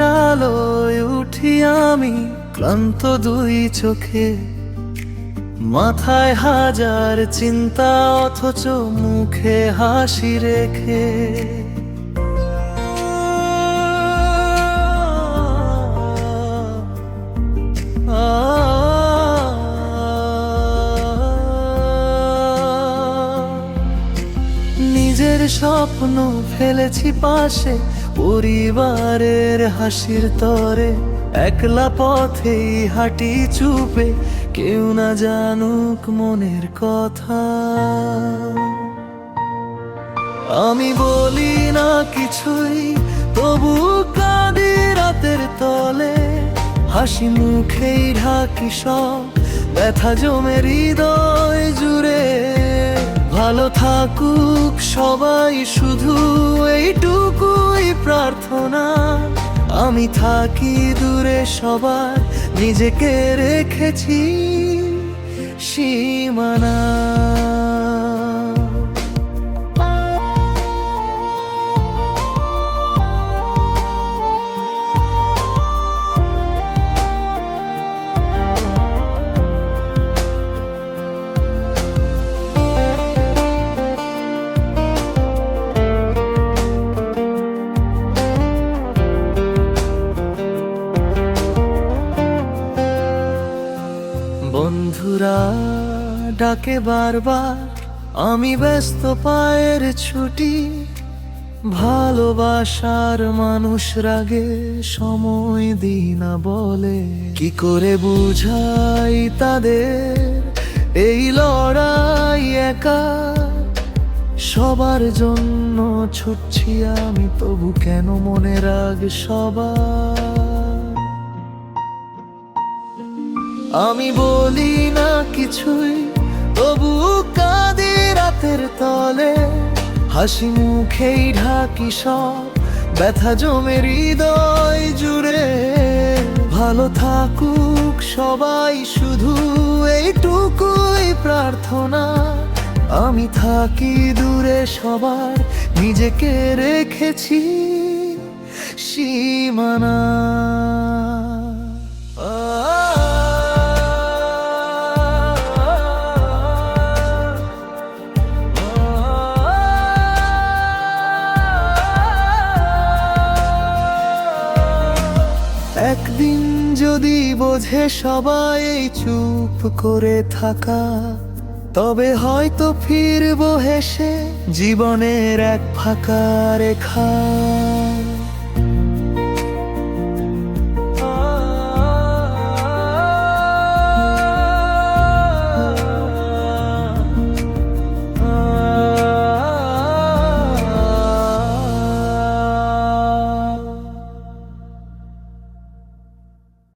আলোয় উঠি আমি, ক্লান্ত দুই চোখে। মাথায় হাজার চিন্তা, অথচ মুখে হাসি রেখে। নিজের স্বপ্ন ফেলেছি পাশে পরিবারের হাসির তরে একলা পথেই হাঁটি চুপে, কেউ না জানুক মনের কথা। আমি বলি না কিছুই, তবু কাঁদি রাতের তলে। হাসি মুখেই ঢাকি সব, ব্যথা জমে হৃদয় জুড়ে। ভালো থাকুক সবাই, শুধু এইটুকুই প্রার্থনা আমি থাকি দূরে সবার নিজেকে রেখেছি সীমানা। বন্ধুরা ডাকে বারবার, আমি ব্যস্ত পায়ের ছুটি। ভালোবাসার মানুষ রাগে, সময় দিই না বলে। কি করে বুঝাই তাদের? এই লড়াই একা, সবার জন্য ছুটছি আমি, তবু কেন মনে রাগ সবার? আমি বলি না কিছুই, তবু কাঁদি রাতের তলে। হাসি মুখেই ঢাকি সব, ব্যথা জমে হৃদয় জুড়ে। ভালো থাকুক সবাই, শুধু এইটুকুই প্রার্থনা। আমি থাকি দূরে সবার, নিজেকে রেখেছি সীমানা। একদিন যদি বোঝে সবাই চুপ করে থাকা, তবে হয়তো ফিরবো হেসে জীবনের এক ফাঁকা রেখা।